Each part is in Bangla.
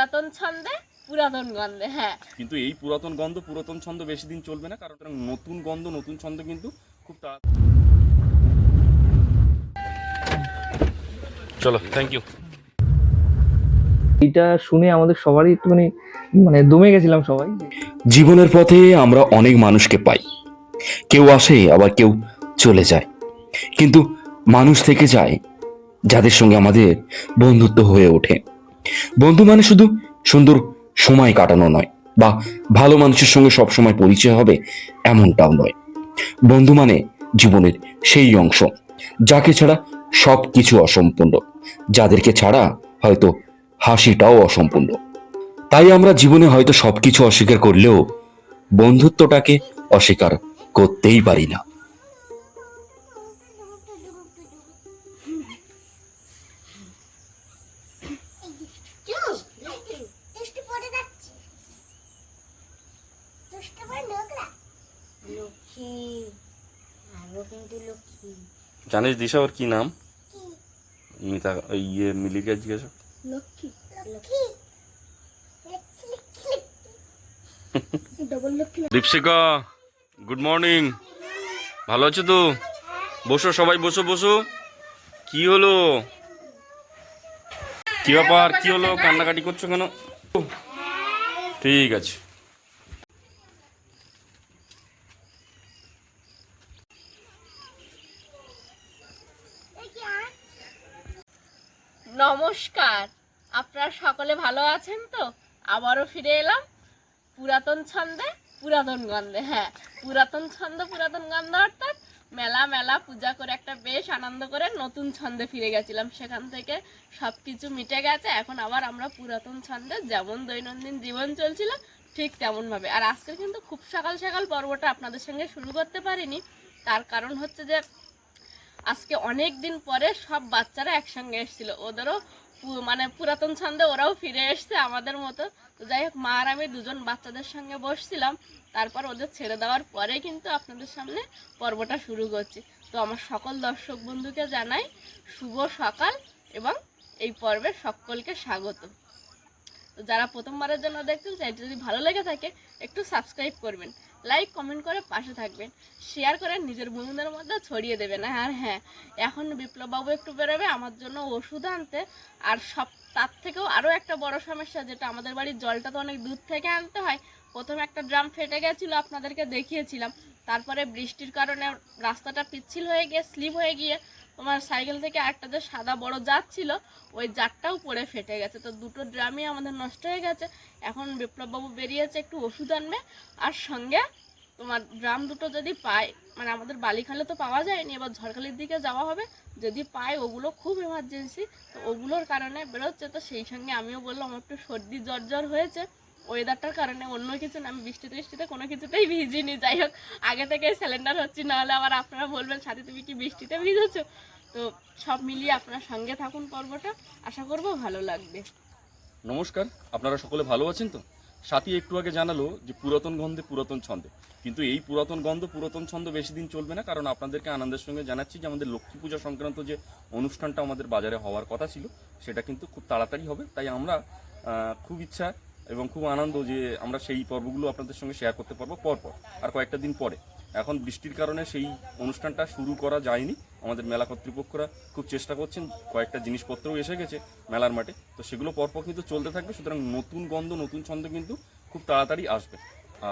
পুরাতন ছন্দে পুরাতন গন্ধে হ্যাঁ। কিন্তু এই পুরাতন গন্ধ পুরাতন ছন্দ বেশি দিন চলবে না কারণ নতুন গন্ধ নতুন ছন্দ কিন্তু খুব তাড়া চলো থ্যাংক ইউ এটা শুনে আমাদের সবারই একটুখানি মানে দমে গেছিলাম সবাই। জীবনের পথে আমরা অনেক মানুষকে পাই। কেউ আসে আবার কেউ চলে যায়। কিন্তু মানুষ থেকে যায় যাদের সঙ্গে আমাদের বন্ধুত্ব হয়ে ওঠে। বন্ধু মানে শুধু সুন্দর সময় কাটানো নয়, বা ভালো মানুষের সঙ্গে সবসময় পরিচয় হবে এমনটাও নয়। বন্ধু মানে জীবনের সেই অংশ, যাকে ছাড়া সব কিছু অসম্পূর্ণ, যাদেরকে ছাড়া হয়তো হাসিটাও অসম্পূর্ণ। তাই আমরা জীবনে হয়তো সবকিছু অস্বীকার করলেও বন্ধুত্বটাকে অস্বীকার করতেই পারি না দুষ্টু পড়ে যাচ্ছে দুষ্টু পড়ে নোংরা লক্ষ্মী আমিও কিন্তু লক্ষ্মী জানিস দিশা ওর কি নাম? মিতা ইয়ে মিলিকে জিজ্ঞাসা। দীপশিকা গুড মর্নিং ভালো আছো তো? বসো সবাই বসো বসো। কি হলো? কি ব্যাপার? কি হলো? কান্নাকাটি করছ কেন? ঠিক আছে। নমস্কার। আপনারা সকলে ভালো আছেন তো? আবারও ফিরে এলাম। পুরাতন ছন্দে, পুরাতন গন্ধে হ্যাঁ পুরাতন ছন্দ, পুরাতন গন্ধ অর্থাৎ মেলা মেলা পূজা করে একটা বেশ আনন্দ করে নতুন ছন্দে ফিরে গেছিলাম। সেখান থেকে সব কিছু মিটে গেছে। এখন আবার আমরা পুরাতন ছন্দে যেমন দৈনন্দিন জীবন চলছিল, ঠিক তেমনভাবে। আর আজকে কিন্তু খুব সকাল সকাল পর্বটা আপনাদের সঙ্গে শুরু করতে পারিনি। তার কারণ হচ্ছে যে আজকে অনেক দিন পরে সব বাচ্চারা একসঙ্গে এসেছিল। ওদেরও মানে পুরাতন ছন্দে ওরাও ফিরে এসছে আমাদের মতো। তো যাই হোক, মা আর আমি দুজন বাচ্চাদের সঙ্গে বসছিলাম। তারপর ওদের ছেড়ে দেওয়ার পরে কিন্তু আপনাদের সামনে পর্বটা শুরু করছি। তো আমার সকল দর্শক বন্ধুকে জানাই শুভ সকাল এবং এই পর্বে সকলকে স্বাগত। যারা প্রথমবারের জন্য দেখছেন, চ্যানেলটি যদি ভালো লেগে থাকে, একটু সাবস্ক্রাইব করবেন। লাইক কমেন্ট করে পাশে থাকবেন। শেয়ার করে নিজের বন্ধুদের মধ্যে ছড়িয়ে দেবেন। আর হ্যাঁ এখন বিপ্লববাবু একটু বেরোবে, আমার জন্য ওষুধ আনতে। আর সব, তার থেকেও আরও একটা বড় সমস্যা, যেটা আমাদের বাড়ির জলটা তো অনেক দূর থেকে আনতে হয়। প্রথমে একটা ড্রাম ফেটে গেছিল, আপনাদেরকে দেখিয়েছিলাম। তারপরে বৃষ্টির কারণে রাস্তাটা পিচ্ছিল হয়ে গিয়ে স্লিপ হয়ে গিয়ে তোমার সাইকেল থেকে একটা যে সাদা বড় জাত ছিল, ওই জাতটাও পড়ে ফেটে গেছে। তো দুটো ড্রামই আমাদের নষ্ট হয়ে গেছে। এখন বিপ্লববাবু বেরিয়েছে, একটু ওষুধ আনবে। আর সঙ্গে তোমার ড্রাম দুটো যদি পায় মানে আমাদের বালিখালে তো পাওয়া যায়নি, এবার ঝড়খালির দিকে যাওয়া হবে। যদি পায়, ওগুলো খুব এমার্জেন্সি তো ওগুলোর কারণে বেরোচ্ছে। তো সেই সঙ্গে আমিও বললাম একটু সর্দি জ্বর জ্বর হয়েছে। ওয়েদারটার কারণে অন্য কিছু না, আমি বৃষ্টিতে বৃষ্টিতে কোনো কিছুতেই ভিজিনি। যাই হোক, আগে থেকে স্যালেন্ডার হচ্ছি, নাহলে আবার আপনারা বলবেন, সাথে, তুমি কি বৃষ্টিতে ভিজেছো? তো সব মিলিয়ে আপনার সঙ্গে থাকুন পর্বটা, আশা করব ভালো লাগবে। নমস্কার, আপনারা সকলে ভালো আছেন তো? সাথী একটু আগে জানালো যে পুরাতন গন্ধে পুরাতন ছন্দে। কিন্তু এই পুরাতন গন্ধ, পুরাতন ছন্দ বেশি দিন চলবে না, কারণ আপনাদেরকে আনন্দের সঙ্গে জানাচ্ছি যে আমাদের লক্ষ্মী পূজা সংক্রান্ত যে অনুষ্ঠানটা আমাদের বাজারে হওয়ার কথা ছিল, সেটা কিন্তু খুব তাড়াতাড়ি হবে। তাই আমরা খুব ইচ্ছা এবং খুব আনন্দ যে আমরা সেই পর্বগুলো আপনাদের সঙ্গে শেয়ার করতে পারব পরপর, আর কয়েকটা দিন পরে। এখন বৃষ্টির কারণে সেই অনুষ্ঠানটা শুরু করা যায়নি। আমাদের মেলা কর্তৃপক্ষরা খুব চেষ্টা করছেন, কয়েকটা জিনিসপত্রও এসে গেছে মেলার মাঠে। তো সেগুলো পরপর কিন্তু চলতে থাকবে, সুতরাং নতুন গন্ধ, নতুন ছন্দ কিন্তু খুব তাড়াতাড়ি আসবে।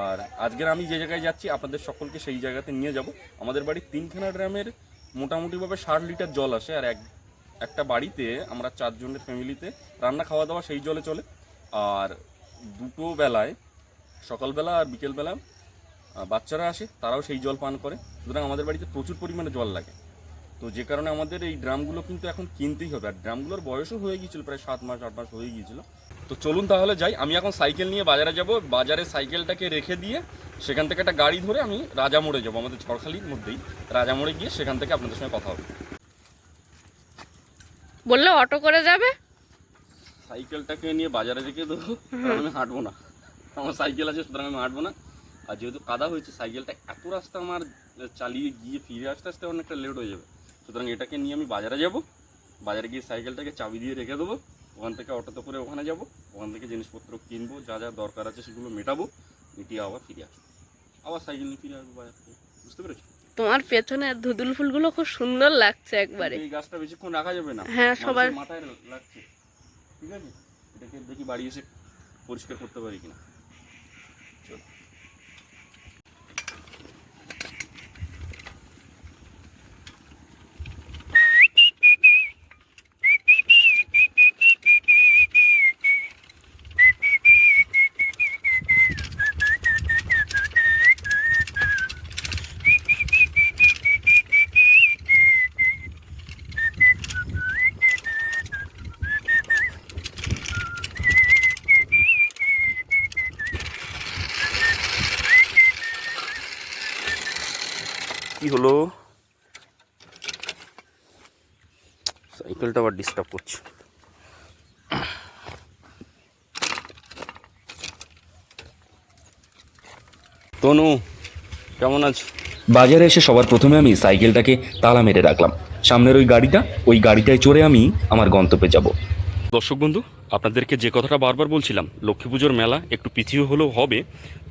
আর আজকের আমি যে জায়গায় যাচ্ছি, আপনাদের সকলকে সেই জায়গাতে নিয়ে যাব। আমাদের বাড়ির তিনখানা ড্রামের মোটামুটিভাবে ষাট লিটার জল আসে, আর এক, একটা বাড়িতে আমরা চারজনের ফ্যামিলিতে রান্না খাওয়া দাওয়া সেই জলে চলে। আর দুটো বেলায় সকালবেলা আর বিকেলবেলা বাচ্চারা আসে, তারাও সেই জল পান করে। সুতরাং আমাদের বাড়িতে প্রচুর পরিমাণে জল লাগে। তো যে কারণে আমাদের এই ড্রামগুলো কিন্তু এখন কিনতেই হবে। আর ড্রামগুলোর বয়সও হয়ে গিয়েছিল, প্রায় সাত মাস, আট মাস হয়ে গিয়েছিল। তো চলুন তাহলে যাই। আমি এখন সাইকেল নিয়ে বাজারে যাব। বাজারে সাইকেলটাকে রেখে দিয়ে সেখান থেকে একটা গাড়ি ধরে আমি রাজামোড়ে যাব। আমাদের ঝড়খালির মধ্যেই। রাজামোড়ে গিয়ে সেখান থেকে আপনাদের সঙ্গে কথা হবে। বললে অটো করে যাবে? সাইকেলটাকে নিয়ে বাজারে রেখে দেবো কারণ আমি হাঁটবো না। আমার সাইকেল আছে সুতরাং আমি হাঁটবো না। আর যেহেতু কাদা হয়েছে সাইকেলটা এত রাস্তা আমার চালিয়ে গিয়ে ফিরে আসতে আসতে অনেকটা লেট হয়ে যাবে। সুতরাং এটাকে নিয়ে আমি বাজারে যাব। বাজারে গিয়ে সাইকেলটাকে চাবি দিয়ে রেখে দেবো। ওখান থেকে অটোতে করে ওখানে যাব। ওখান থেকে জিনিসপত্র কিনবো যা যা দরকার আছে সেগুলো মেটাবো। মিটিয়ে আবার ফিরে আসব। আবার সাইকেল নিয়ে ফিরে আসব বাজার থেকে। বুঝতে পেরেছ? তোমার পেছনে ধুদুল ফুলগুলো খুব সুন্দর লাগছে একবারে। এই গাছটা বেশিক্ষণ রাখা যাবে না। হ্যাঁ, সবার- মাথায় লাগছে। ঠিক আছে? এটাকে দেখি বাড়ি এসে পরিষ্কার করতে পারি কিনা। হলো? সাইকেলটা আবার ডিস্টার্ব করছে। তনু কেমন আছো? বাজারে এসে সবার প্রথমে আমি সাইকেলটাকে তালা মেরে রাখলাম। সামনের ওই গাড়িটা ওই গাড়িটায় চড়ে আমি আমার গন্তব্যে যাব। দর্শক বন্ধু আপনাদেরকে যে কথাটা বারবার বলছিলাম, লক্ষ্মী পুজোর মেলা একটু পিছিয়ে হলেও হবে,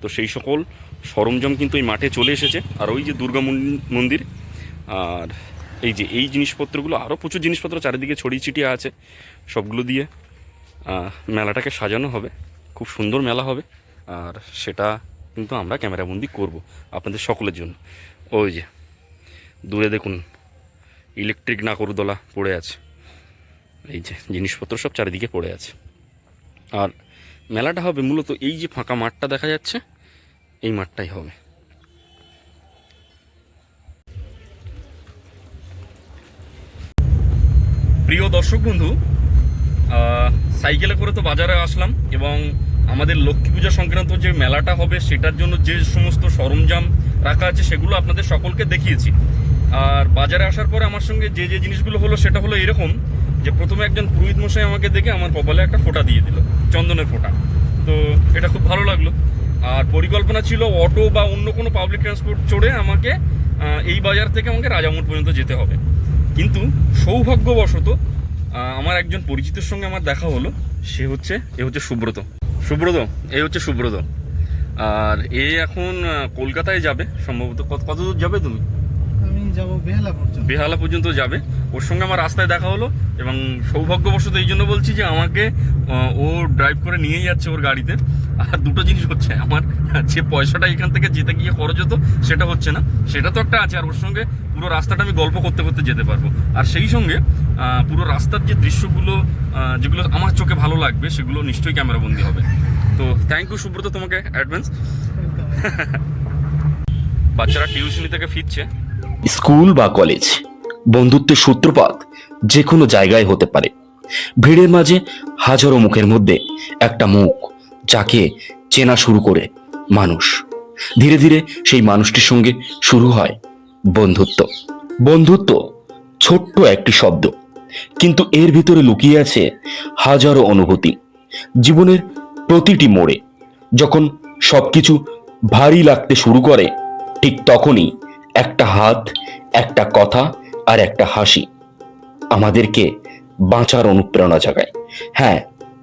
তো সেই সকল সরঞ্জাম কিন্তু এই মাঠে চলে এসেছে। আর ওই যে দুর্গা মন- মন্দির, আর এই যে এই জিনিসপত্রগুলো আরও প্রচুর জিনিসপত্র চারিদিকে ছড়িয়ে ছিটিয়ে আছে, সবগুলো দিয়ে মেলাটাকে সাজানো হবে। খুব সুন্দর মেলা হবে, আর সেটা কিন্তু আমরা ক্যামেরাবন্দি করব আপনাদের সকলের জন্য। ওই যে, দূরে দেখুন, ইলেকট্রিক নাকরদোলা পড়ে আছে। এই যে জিনিসপত্র সব চারিদিকে পড়ে আছে। আর মেলাটা হবে মূলত এই যে ফাঁকা মাঠটা দেখা যাচ্ছে, এই মাঠটাই হবে। প্রিয় দর্শক বন্ধু সাইকেলে করে তো বাজারে আসলাম এবং আমাদের লক্ষ্মী পূজা সংক্রান্ত যে মেলাটা হবে সেটার জন্য যে সমস্ত সরঞ্জাম রাখা আছে সেগুলো আপনাদের সকলকে দেখিয়েছি। আর বাজারে আসার পরে আমার সঙ্গে যে যে জিনিসগুলো হলো সেটা হলো এরকম। যে প্রথমে একজন পুরোহিত মশাই আমাকে দেখে আমার কপালে একটা ফোঁটা দিয়ে দিল, চন্দনের ফোঁটা। তো এটা খুব ভালো লাগল। আর পরিকল্পনা ছিল অটো বা অন্য কোনো পাবলিক ট্রান্সপোর্ট চড়ে আমাকে এই বাজার থেকে আমাকে রাজামোট পর্যন্ত যেতে হবে। কিন্তু সৌভাগ্যবশত আমার একজন পরিচিতের সঙ্গে আমার দেখা হলো। সে হচ্ছে, এ হচ্ছে সুব্রত। সুব্রত এই হচ্ছে সুব্রত। আর এ এখন কলকাতায় যাবে, সম্ভবত কত কত দূর যাবে তুমি? যাব বেহালা পর্যন্ত? বেহালা পর্যন্ত যাবে। ওর সঙ্গে আমার রাস্তায় দেখা হলো এবং সৌভাগ্যবশত এই জন্য বলছি যে আমাকে ও ড্রাইভ করে নিয়ে যাচ্ছে ওর গাড়িতে। আর দুটো জিনিস হচ্ছে আমার যে পয়সাটা এখান থেকে যেতে গিয়ে খরচ হতো সেটা হচ্ছে না। সেটা তো একটা আছে আর ওর সঙ্গে পুরো রাস্তাটা আমি গল্প করতে করতে যেতে পারব। আর সেই সঙ্গে পুরো রাস্তার যে দৃশ্যগুলো যেগুলো আমার চোখে ভালো লাগবে সেগুলো নিশ্চয়ই ক্যামেরাবন্দি হবে। তো থ্যাংক ইউ সুব্রত তোমাকে অ্যাডভান্স বাচ্চারা টিউশনি থেকে ফিরছে। স্কুল বা কলেজ। বন্ধুত্বের সূত্রপাত যে কোনো জায়গায় হতে পারে। ভিড়ের মাঝে হাজারো মুখের মধ্যে একটা মুখ যাকে চেনা শুরু করে মানুষ। ধীরে ধীরে সেই মানুষটির সঙ্গে শুরু হয় বন্ধুত্ব। বন্ধুত্ব ছোট্ট একটি শব্দ, কিন্তু এর ভিতরে লুকিয়ে আছে হাজারো অনুভূতি। জীবনের প্রতিটি মোড়ে যখন সবকিছু ভারী লাগতে শুরু করে, ঠিক তখনই একটা হাত, একটা কথা আর একটা হাসি। আমাদেরকে বাঁচার অনুপ্রেরণা জাগায়। হ্যাঁ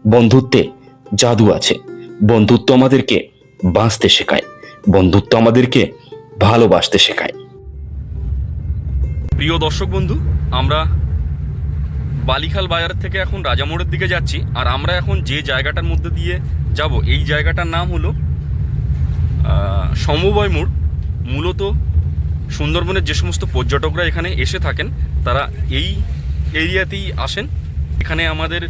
বন্ধুত্বে জাদু আছে। বন্ধুত্ব আমাদেরকে বাঁচতে শেখায়। বন্ধুত্ব আমাদেরকে ভালোবাসতে শেখায়। প্রিয় দর্শক বন্ধু, আমরা বালিখাল বাজার থেকে এখন রাজামোড়ের দিকে যাচ্ছি আর আমরা এখন যে জায়গাটার মধ্যে দিয়ে যাব, এই জায়গাটার নাম হলো সমবায় মোড়। মূলত সুন্দরবনের যে সমস্ত পর্যটকরা এখানে এসে থাকেন, তারা এই এরিয়াতেই আসেন। এখানে আমাদের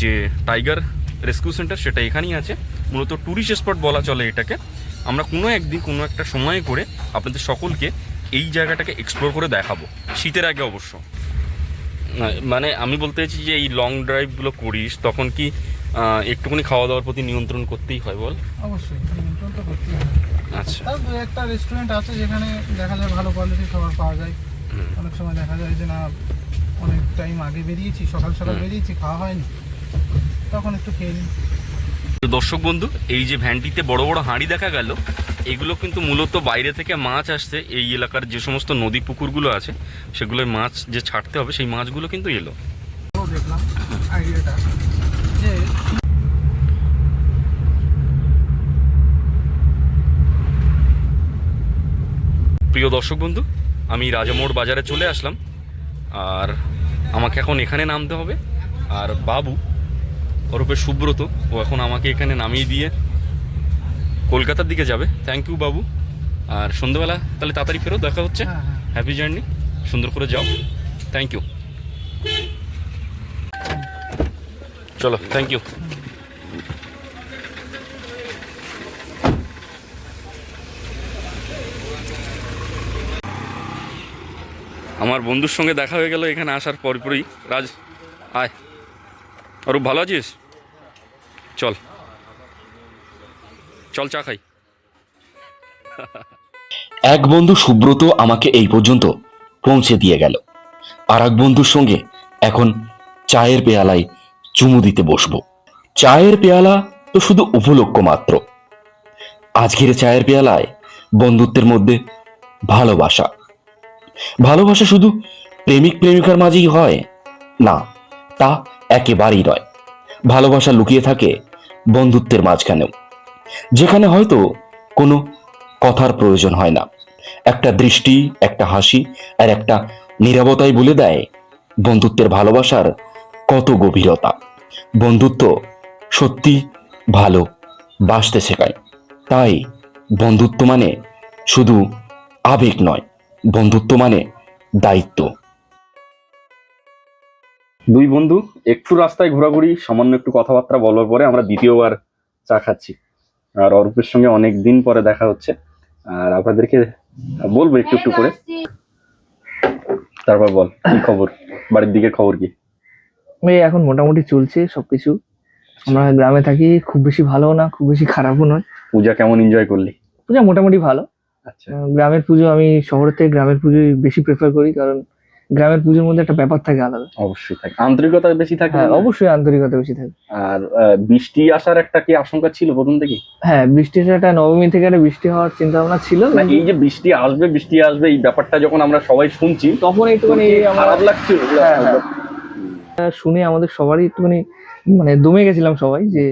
যে টাইগার রেস্কিউ সেন্টার সেটা এখানেই আছে। মূলত ট্যুরিস্ট স্পট বলা চলে এটাকে। আমরা কোনো একদিন কোনো একটা সময় করে আপনাদের সকলকে এই জায়গাটাকে এক্সপ্লোর করে দেখাবো। শীতের আগে অবশ্য। মানে আমি বলতে চাইছি যে এই লং ড্রাইভগুলো করিস, তখন কি একটুখানি খাওয়া দাওয়ার প্রতি নিয়ন্ত্রণ করতেই হয় বল? অবশ্যই নিমন্ত্রণ তো করতেই হবে আচ্ছা। দু একটা রেস্টুরেন্ট আছে যেখানে দেখা যায় ভালো কোয়ালিটির খাবার পাওয়া যায়। অনেক সময় দেখা যায় যে না অনেক টাইম আগে বেরিয়েছি সকাল সকাল বেরিয়েছি খাওয়া হয়নি। তখন একটু খেয়ে নিই। দর্শক বন্ধু এই যে ভ্যানটিতে বড় বড় হাঁড়ি দেখা গেল এগুলো কিন্তু মূলত বাইরে থেকে মাছ আসছে। এই এলাকার যে সমস্ত নদী পুকুরগুলো আছে সেগুলোয় মাছ যে ছাড়তে হবে সেই মাছগুলো কিন্তু এলো। দেখলাম আইডিয়াটা যে প্রিয় দর্শক বন্ধু আমি রাজামোড় বাজারে চলে আসলাম। আর আমাকে এখন এখানে নামতে হবে। আর বাবু ওরূপে সুব্রত ও এখন আমাকে এখানে নামিয়ে দিয়ে কলকাতার দিকে যাবে। থ্যাংক ইউ বাবু। আর সন্ধ্যেবেলা তাহলে তাড়াতাড়ি ফেরো দেখা হচ্ছে। হ্যাঁ হ্যাঁ। হ্যাপি জার্নি সুন্দর করে যাও। থ্যাংক ইউ চলো থ্যাংক ইউ আমার বন্ধুর সঙ্গে দেখা হয়ে গেল, এখানে আসার পরপরই। রাজ, আয়। অরূপ, ভালো আছিস? চল। চল চা খাই। এক বন্ধু সুব্রত আমাকে এই পর্যন্ত পৌঁছে দিয়ে গেল। আর এক বন্ধুর সঙ্গে এখন চায়ের পেয়ালায় চুমু দিতে বসবো। চায়ের পেয়ালা তো শুধু উপলক্ষ মাত্র। আজকের চায়ের পেয়ালায় বন্ধুত্বের মধ্যে ভালোবাসা। ভালোবাসা শুধু প্রেমিক প্রেমিকার মাঝেই হয়। না, তা একেবারেই নয়। ভালোবাসা লুকিয়ে থাকে বন্ধুত্বের মাঝখানেও। যেখানে হয়তো কোনো কথার প্রয়োজন হয় না। একটা দৃষ্টি, একটা হাসি আর একটা নিরবতাই বলে দেয় বন্ধুত্বের ভালোবাসার কত গভীরতা। বন্ধুত্ব সত্যি ভালো বাসতে শেখায়। তাই বন্ধুত্ব মানে শুধু আবেগ নয়। বন্ধুত্ব মানে দায়িত্ব। দুই বন্ধু একটু রাস্তায় ঘোরাঘুরি সামান্য একটু কথাবার্তা বলার পরে আমরা দ্বিতীয়বার চা খাচ্ছি। আর অরূপের সঙ্গে অনেক দিন পরে দেখা হচ্ছে। আর আপনাদেরকে বলব একটু একটু করে। তারপর বল কি খবর? বাড়ির দিকের খবর কি? এই এখন মোটামুটি চলছে সবকিছু। আমরা গ্রামে থাকি খুব বেশি ভালো না খুব বেশি খারাপও নয়। পূজা কেমন এনজয় করলি? পূজা মোটামুটি ভালো। গ্রামের পুজো আমি শহরের থেকে গ্রামের পুজোই বেশি প্রেফার করি কারণ গ্রামের পুজোর মধ্যে একটা ব্যাপার থাকে আলাদা। অবশ্যই থাকে। আন্তরিকতা বেশি থাকে হ্যাঁ অবশ্যই আন্তরিকতা বেশি থাকে। আর বৃষ্টি আসার একটা কি আশঙ্কা ছিল প্রথম থেকে? হ্যাঁ বৃষ্টির একটা নবমী থেকে একটা বৃষ্টি হওয়ার চিন্তা ভাবনা ছিল। না এই যে বৃষ্টি আসবে বৃষ্টি আসবে এই ব্যাপারটা যখন আমরা সবাই শুনছি তখন একটুখানি আমার খারাপ লাগছিল হ্যাঁ, হ্যাঁ। শুনে আমাদের সবারই একটুখানি মানে দমে গেছিলাম সবাই যে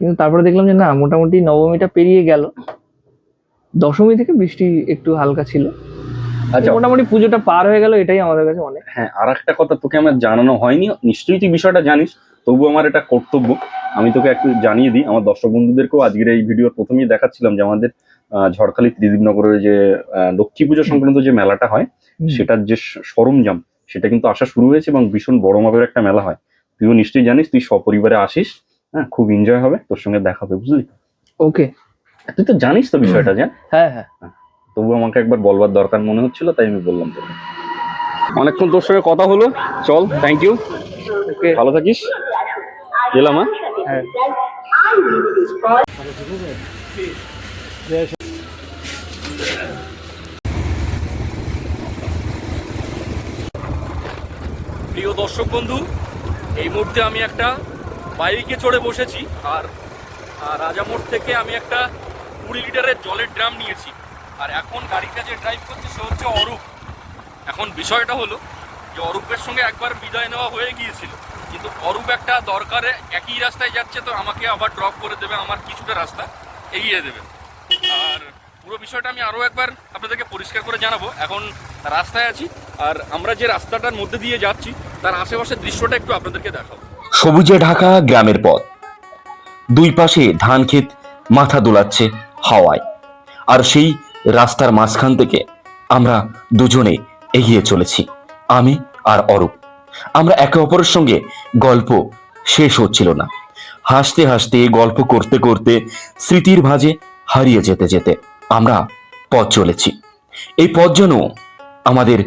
কিন্তু তারপরে দেখলাম যে না মোটামুটি নবমীটা পেরিয়ে গেল। দশমী থেকে বৃষ্টি একটু হালকা ছিল। আচ্ছা। মোটামুটি পুজোটা পার হয়ে গেল এটাই আমাদের কাছে অনেক হ্যাঁ আর একটা কথা তোকে আমার জানানো হয়নি। নিশ্চয়ই তুই বিষয়টা জানিস তবু আমার এটা কর্তব্য। আমি তোকে একটু জানিয়ে দিই আমার দর্শক বন্ধুদেরকেও আজকের এই ভিডিওর প্রথমেই দেখাচ্ছিলাম যে আমাদের ঝড়খালি ত্রিদীপনগরের যে লক্ষ্মী পুজো সংক্রান্ত যে মেলাটা হয় সেটার যে সরঞ্জাম সেটা কিন্তু আসা শুরু হয়েছে এবং ভীষণ বড় মাপের একটা মেলা হয়। তুইও নিশ্চয়ই জানিস তুই সপরিবারে আসিস হ্যাঁ খুব এনজয় হবে তোর সঙ্গে দেখা হবে বুঝলি? ওকে তুই তো জানিস তো বিষয়টা যে। হ্যাঁ হ্যাঁ। তবু আমাকে একবার বলবার দরকার মনে হচ্ছিল তাই আমি বললাম তোকে। অনেকক্ষণ তোর সঙ্গে কথা হলো। চল থ্যাংক ইউ ভালো থাকিস। গেলাম হ্যাঁ। হ্যাঁ। প্রিয় দর্শক বন্ধু এই মুহূর্তে আমি একটা বাইকে চড়ে বসেছি আর আর রাজামোড় থেকে আমি একটা কুড়ি লিটারের জলের ড্রাম নিয়েছি। আর এখন গাড়িটা যে ড্রাইভ করছে, সে হচ্ছে অরূপ। এখন বিষয়টা হলো যে অরূপের সঙ্গে একবার বিদায় নেওয়া হয়ে গিয়েছিল। কিন্তু অরূপ একটা দরকারে একই রাস্তায় যাচ্ছে, তো আমাকে আবার ড্রপ করে দেবে, আমার কিছুটা রাস্তা এগিয়ে দেবে। আর পুরো বিষয়টা আমি আরও একবার আপনাদেরকে পরিষ্কার করে জানাব। এখন রাস্তায় আছি, আর আমরা যে রাস্তাটার মধ্যে দিয়ে যাচ্ছি, তার আশেপাশের দৃশ্যটা একটু আপনাদেরকে দেখাবো। সবুজে ঢাকা গ্রামের পথ। দুই পাশে ধান ক্ষেত মাথা দোলাচ্ছে। হাওয়ায়। আর সেই রাস্তার মাঝখান থেকে আমরা দুজনে এগিয়ে চলেছি, আমি আর অরূপ। আমরা একে অপরের সঙ্গে গল্প শেষ হচ্ছিল না। হাসতে হাসতে, গল্প করতে করতে স্মৃতির ভাঁজে হারিয়ে যেতে যেতে আমরা পথ চলেছি। এই পথ যেন আমাদের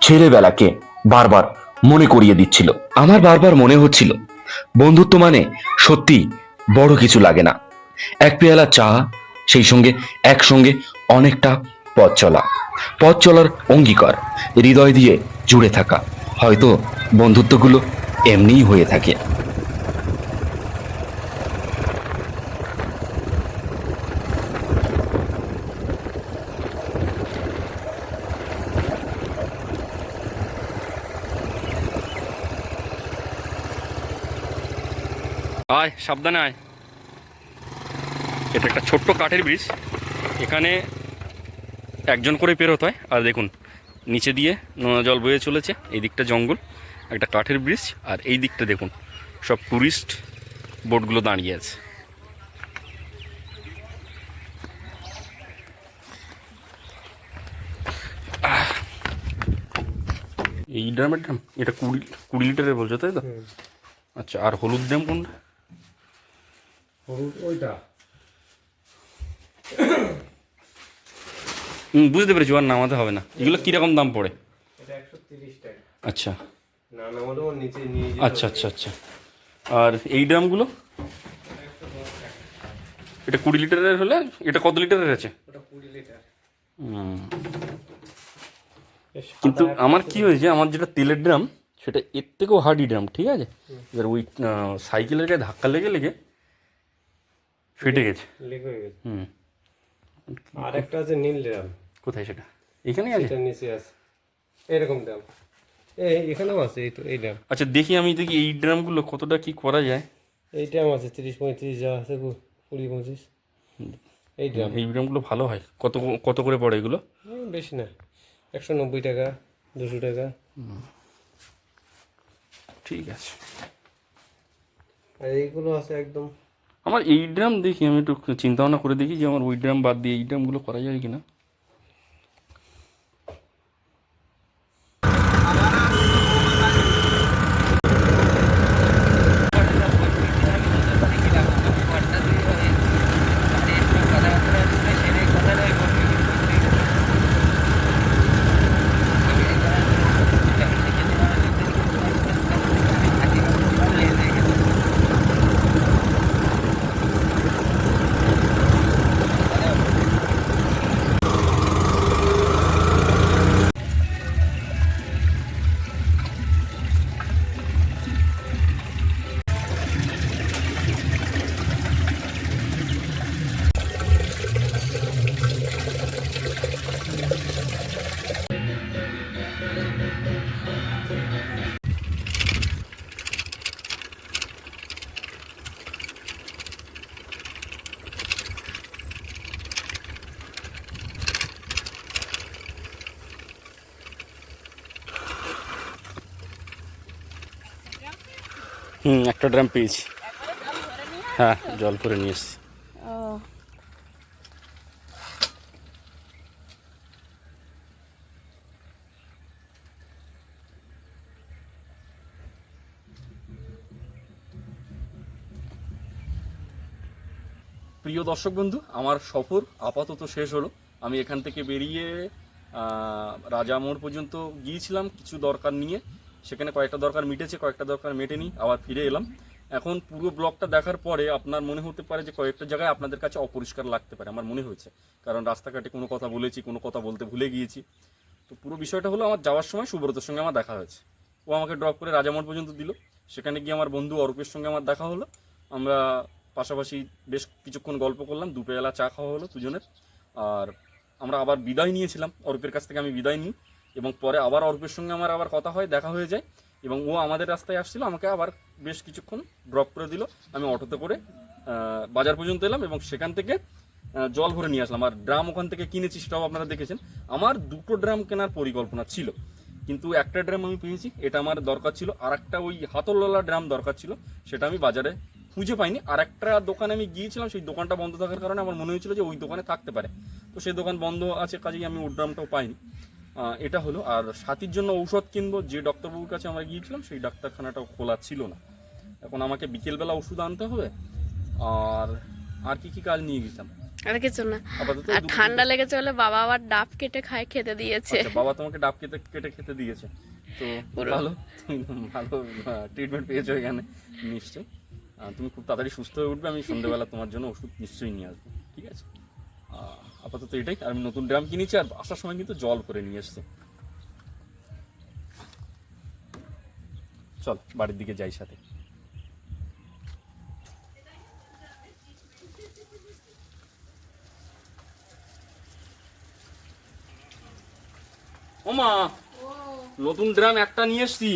ছেলেবেলাকে বারবার মনে করিয়ে দিচ্ছিল। আমার বারবার মনে হচ্ছিল, বন্ধুত্ব মানে সত্যি বড় কিছু লাগে না। এক পেয়ালা চা সেই সঙ্গে একসঙ্গে অনেকটা পথ চলা। পথ চলার অঙ্গীকার, হৃদয় দিয়ে জুড়ে থাকা। হয়তো বন্ধুত্বগুলো এমনিই হয়ে থাকে। আয়, সাবধানে আয়। এটা একটা ছোট্ট কাঠের ব্রিজ এখানে একজন করে পেরোতে হয়। আর দেখুন নিচে দিয়ে নোনা জল বয়ে চলেছে। এই দিকটা জঙ্গল একটা কাঠের ব্রিজ আর এই দিকটা দেখুন সব টুরিস্ট বোটগুলো দাঁড়িয়ে আছে। এই ড্রামের ড্রাম এটা কুড়ি কুড়ি লিটারের বলছো তাই তো? আচ্ছা আর হলুদ ড্রাম কোনটা? ওইটা। হুম বুঝতে পেরেছি আর নামাতে হবে না। এগুলো কীরকম দাম পড়ে? আচ্ছা। আচ্ছা আচ্ছা আচ্ছা। আর এই ড্রামগুলো? এটা কুড়ি লিটারের হলে? এটা কত লিটারের আছে। কিন্তু আমার কি হয়েছে আমার যেটা তেলের ড্রাম সেটা এর থেকেও হার্ডি ড্রাম ঠিক আছে? এবার ওই সাইকেলের গায়ে ধাক্কা লেগে লেগে ফেটে গেছে। হুম। আর একটা আছে নীল ড্রাম কোথায় সেটা? এখানেই আছে? এটা নিচে আছে। এরকম ড্রাম এই এখানেও আছে এই তো এই ড্রাম আচ্ছা দেখি আমি দেখি এই ড্রামগুলো কতটা কি করা যায়। এই ড্রাম আছে তিরিশ পঁয়ত্রিশ যা আছে কুড়ি পঁচিশ। এই ড্রাম এই ড্রামগুলো ভালো হয়। কত কত করে পড়ে এগুলো? বেশি না। একশো নব্বই টাকা দুশো টাকা। ঠিক আছে। আর এইগুলো আছে একদম আমার এই ড্রাম দেখি, আমি একটু চিন্তা ভাবনা করে দেখি যে আমার ওই ড্রাম বাদ দিয়ে এই ড্রামগুলো করা যায় কিনা। হুম একটা ড্রাম পেয়েছি। হ্যাঁ জল করে নিয়ে এসছি। প্রিয় দর্শক বন্ধু আমার সফর আপাতত শেষ হলো। আমি এখান থেকে বেরিয়ে আহ, রাজা মোড় পর্যন্ত গিয়েছিলাম কিছু দরকার নিয়ে। সেখানে কয়েকটা দরকার মিটেছে, কয়েকটা দরকার মেটেনি, আবার ফিরে এলাম। এখন পুরো ব্লগটা দেখার পরে আপনার মনে হতে পারে যে কয়েকটা জায়গায় আপনাদের কাছে অপরিষ্কার লাগতে পারে, আমার মনে হয়েছে। কারণ রাস্তাঘাটে কোনো কথা বলেছি, কোনো কথা বলতে ভুলে গিয়েছি। তো পুরো বিষয়টা হলো আমার যাওয়ার সময় সুব্রতর সঙ্গে আমার দেখা হয়েছে। ও আমাকে ড্রপ করে রাজামোড় পর্যন্ত দিল। সেখানে গিয়ে আমার বন্ধু অরূপের সঙ্গে আমার দেখা হলো। আমরা পাশাপাশি বেশ কিছুক্ষণ গল্প করলাম দুপেলা চা খাওয়া হলো দুজনের। আর আমরা আবার বিদায় নিয়েছিলাম। অরূপের কাছ থেকে আমি বিদায় নিই। এবং পরে আবার অরূপের সঙ্গে আমার আবার কথা হয়, দেখা হয়ে যায়। এবং ও আমাদের রাস্তায় আসছিল, আমাকে আবার বেশ কিছুক্ষণ ড্রপ করে দিল। আমি অটোতে করে বাজার পর্যন্ত এলাম এবং সেখান থেকে জল ভরে নিয়ে আসলাম। আর ড্রাম ওখান থেকে কিনেছি, সেটাও আপনারা দেখেছেন। আমার দুটো ড্রাম কেনার পরিকল্পনা ছিল। কিন্তু একটা ড্রাম আমি পেয়েছি, এটা আমার দরকার ছিল। আর একটা ওই হাতলওয়ালা ড্রাম দরকার ছিল, সেটা আমি বাজারে খুঁজে পাইনি। আর একটা দোকানে আমি গিয়েছিলাম, সেই দোকানটা বন্ধ থাকার কারণে আমার মনে হয়েছিল যে ওই দোকানে থাকতে পারে। তো সেই দোকান বন্ধ আছে কাজেই আমি ওই ড্রামটাও পাইনি। এটা হলো। আর সাথীর জন্য ঔষধ কিনবো যে ডক্টরবাবুর কাছে আমরা গিয়েছিলাম সেই ডাক্তারখানাটাও খোলা ছিল না। এখন আমাকে বিকেলবেলা ওষুধ আনতে হবে আর আর কি কি কাজ নিয়ে গেছিলাম? আর কিছু না। আর ঠান্ডা লেগেছে বলে বাবা আবার ডাব কেটে খায় খেতে দিয়েছে। আচ্ছা, বাবা তোমাকে ডাব কেটে কেটে খেতে দিয়েছে। তো ভালো ভালো ট্রিটমেন্ট পেয়েছ এখানে নিশ্চয়ই। তুমি খুব তাড়াতাড়ি সুস্থ হয়ে উঠবে আমি সন্ধ্যেবেলা তোমার জন্য ওষুধ নিশ্চয়ই নিয়ে আসব। ঠিক আছে? আপাতত এটাই। আর আমি নতুন ড্রাম কিনেছি আর আসার সময় কিন্তু জল করে নিয়ে এসছি। চল বাড়ির দিকে যাই সাথে। ওমা নতুন ড্রাম একটা নিয়ে এসছি।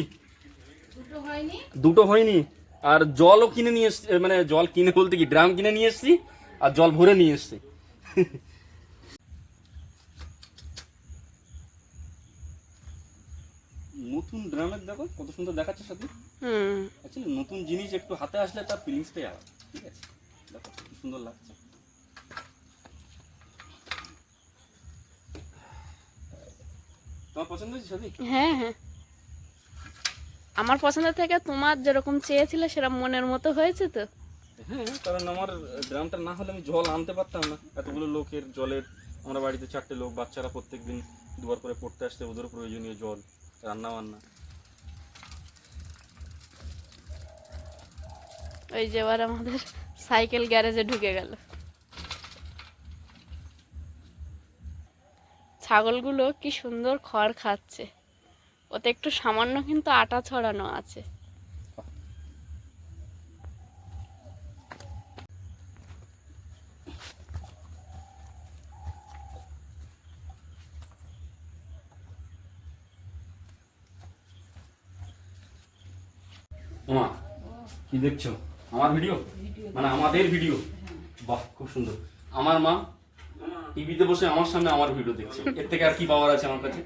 দুটো হয়নি? আর জলও কিনে নিয়ে এসছি মানে জল কিনে বলতে কি ড্রাম কিনে নিয়ে এসছি আর জল ভরে নিয়ে এসছি। নতুন ড্রামের দেখো কত সুন্দর দেখাচ্ছে সাথে হুম। অ্যাকচুয়ালি নতুন জিনিস একটু হাতে আসলে তার ফিলিংসটাই আলাদা ঠিক আছে? দেখো কি সুন্দর লাগছে। তোমার পছন্দ হয়েছে সাথী হ্যাঁ হ্যাঁ। আমার পছন্দ থেকে তোমার যেরকম চেয়েছিলে সেরকম মনের মতো হয়েছে তো? হ্যাঁ কারণ আমার ড্রামটা না হলে আমি জল আনতে পারতাম না। এতগুলো লোকের জলের আমরা বাড়িতে চারটে লোক বাচ্চারা প্রত্যেক দিন দুবার করে পড়তে আসতে ওদের প্রয়োজনীয় জল। রান্না ওই যে এবার আমাদের সাইকেল গ্যারেজে ঢুকে গেল। ছাগলগুলো কি সুন্দর খড় খাচ্ছে। ওতে একটু সামান্য কিন্তু আটা ছড়ানো আছে মা কি দেখছ? আমার ভিডিও? মানে আমাদের ভিডিও? বাহ খুব সুন্দর। আমার মা টিভিতে বসে আমার সামনে আমার ভিডিও দেখছে। এর থেকে আর কি পাওয়ার আছে আমার কাছে?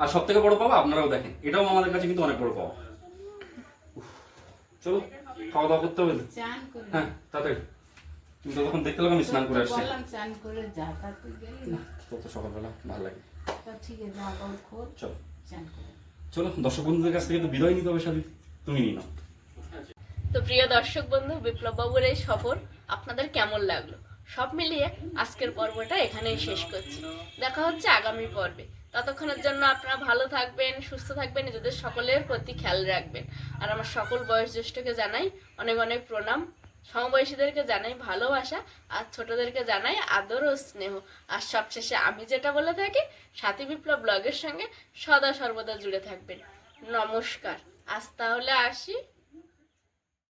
আর সব থেকে বড় পাওয়া আপনারাও দেখেন। এটাও আমাদের কাছে কিন্তু অনেক বড় পাওয়া। চলো খাওয়া দাওয়া করতে হবে হ্যাঁ তাড়াতাড়ি। তুমি তখন দেখতে লাগো আমি স্নান করে আসছি। না? তত সকালবেলা ভালো লাগে। চলো। চলো দর্শক বন্ধুদের কাছ থেকে তো বিদায় নিতে হবে সাথে তুমি নিয়ে নাও। তো প্রিয় দর্শক বন্ধু, বিপ্লব বাবুর এই সফর আপনাদের কেমন লাগল? সব মিলিয়ে আজকের পর্বটা এখানেই শেষ করছি। দেখা হচ্ছে আগামী পর্বে। ততক্ষণের জন্য আপনারা ভালো থাকবেন, সুস্থ থাকবেন, নিজেদের সকলের প্রতি খেয়াল রাখবেন। আর আমার সকল বয়োজ্যেষ্ঠকে জানাই অনেক অনেক প্রণাম। সমবয়সীদেরকে জানাই ভালোবাসা, আর ছোটদেরকে জানাই আদর ও স্নেহ। আর সবশেষে আমি যেটা বলে থাকি, সাথী বিপ্লব ব্লগের সঙ্গে সদা সর্বদা জুড়ে থাকবেন। নমস্কার। আজ তাহলে আসি